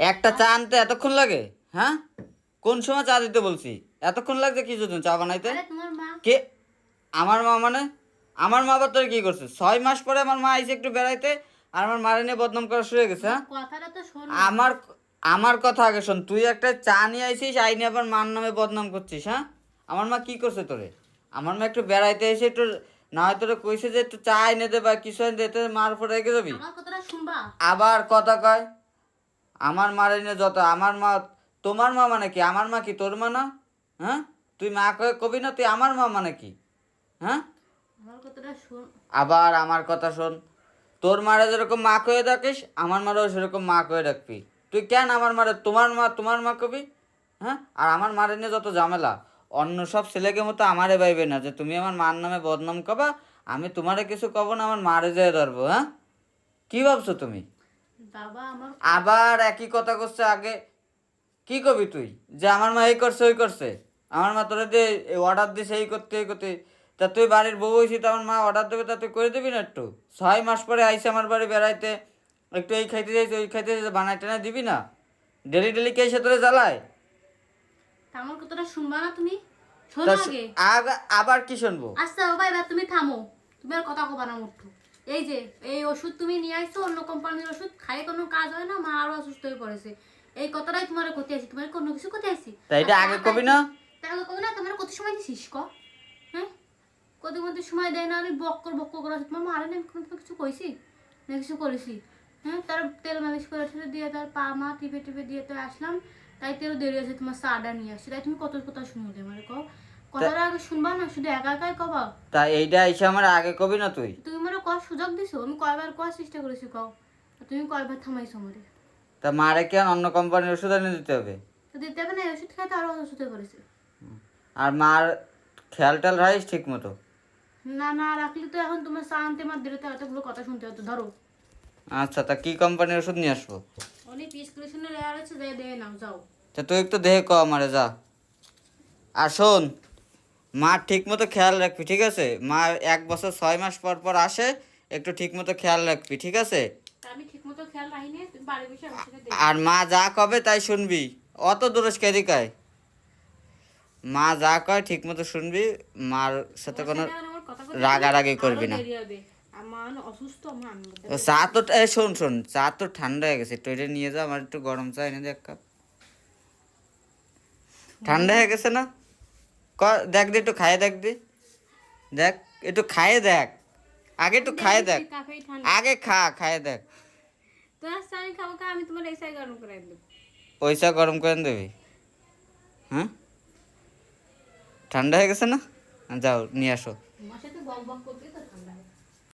একটা চা আনতে এতক্ষণ লাগে? হ্যাঁ? কোন সময় চা দিতে বলছি? এতক্ষণ লাগছে কি জন্য চা বানাইতে? কে? আমার মা মানে? আমার মা আবার তোর কি করছে? ছয় মাস পরে আমার মা আইসে একটু বেড়াইতে আর আমার মারে নিয়ে বদনাম করা শুরু হয়ে গেছে হ্যাঁ? আমার আমার কথা আগে শোন। তুই একটা চা নিয়ে আইসিস আইনি আবার মার নামে বদনাম করছিস হ্যাঁ? আমার মা কি করছে তোরে? আমার মা একটু বেড়াইতে এসে একটু না হয় তোরে কইছে যে একটু চা এনে দে বা কিছু এনে দিতে মার পরে রেখে যাবি? আবার কথা কয় আমার মারে নিয়ে যত আমার মা তোমার মা মানে কি? আমার মা কি তোর মা না? হ্যাঁ? তুই মা কয়ে কবি না তুই আমার মা মানে কি? হ্যাঁ? আবার আমার কথা শোন। তোর মারে যেরকম মা কয়ে ডাকিস আমার মারেও সেরকম মা কয়ে ডাকবি। তুই কেন আমার মারে তোমার মা তোমার মা কবি? হ্যাঁ? আর আমার মারে নিয়ে যত ঝামেলা অন্য সব ছেলেকে মতো আমারে বাইবে না যে তুমি আমার মার নামে বদনাম কবা আমি তোমারে কিছু কব না আমার মারে যেয়ে ধরবো হ্যাঁ? কি ভাবছ তুমি? আবার একই কথা করছে আগে। কি কবি তুই? যে আমার মা এই করছে ওই করছে। আমার মা তোরা দিয়ে অর্ডার দিছে এই করতে এই করতে। তা তুই বাড়ির বউ হয়েছি তো আমার মা অর্ডার দেবে তা তুই করে দিবি না একটু? ছয় মাস পরে আইসে আমার বাড়ি বেড়াইতে একটু এই খাইতে যাইছে ওই খাইতে যাইছে বানাই টানাই দিবি না? ডেলি ডেলি কে এসে তোরে জ্বালায়? আমার কথাটা শুনবা না তুমি? শোনো আগে। আবার কি শুনব? আচ্ছা বাবা এবার তুমি থামো। তুমি আর কথা কবা না মুঠু এই যে এই ওষুধ তুমি নিয়ে আসছো অন্য কোম্পানির ওষুধ খাই কোনো কাজ হয় না মা আরও অসুস্থ হয়ে পড়েছে। এই কথাটাই তোমার ক্ষতি আছে তোমার কোনো কিছু ক্ষতি আছে? তা এটা আগে কবি না? তাহলে কবি না তোমার কত সময় দিছিস ক? হ্যাঁ? কত মধ্যে সময় দেয় না আমি বক্কর বক্কর করে তোমার মারে না কোনো কিছু কইছি? না কিছু করেছি। হ্যাঁ তার তেল মালিশ করে ঠেলে দিয়ে তার পা মা টিপে টিপে দিয়ে তো আসলাম। তাই তেল দেরি আছে তোমার চাটা নিয়ে আসছি। তাই তুমি কত কথা শুনো দে মানে কও? কথাটা আগে শুনবা না শুধু একা একাই কবা তা এইটা এসে আমার আগে কবি না তুই? তুমি মানে কয় সুযোগ দিছো আমি কয়বার কয় চেষ্টা করেছি কও। তুমি কয়বার থামাইছো আমারে? তা মারে কেন অন্য কোম্পানির ওষুধ এনে দিতে হবে? তো দিতে হবে না ওষুধ খাইতে আরও অসুস্থ পড়েছে। আর মার খেয়াল রাখিস ঠিক মতো না না রাখলে তো এখন তোমার চা আনতে মার দিলে তো এতগুলো কথা শুনতে হতো ধরো। আচ্ছা তা কি কোম্পানির ওষুধ নিয়ে আসব? অনেক আছে নাও যাও। তা তুই একটু দেখে ক আমারে যা। আর শোন মা ঠিক মতো খেয়াল রাখবি ঠিক আছে? মা এক বছর ছয় মাস পর পর আসে একটু ঠিক মতো খেয়াল রাখবি ঠিক আছে? আমি ঠিক মতো খেয়াল রাখিনি তুমি বাড়ি বসে আর মা যা কবে তাই শুনবি অত দূরস কেদিকায় মা যা কয় ঠিক মতো শুনবি মার সাথে কোনো রাগারাগি করবি না। চা তো এ শোন শোন চা তো ঠান্ডা হয়ে গেছে একটু এটা নিয়ে যা আমার একটু গরম চা এনে দে এক কাপ। ঠান্ডা হয়ে গেছে না? ক দেখ দে একটু খায়ে দেখ দি। দেখ একটু খায়ে দেখ। আগে একটু খায়ে দেখ। আগে খা খায়ে দেখ। পয়সা গরম করে দেবি? হ্যাঁ? ঠান্ডা হয়ে গেছে না? যাও নিয়ে আসো। আমার সাথে বক বক করতে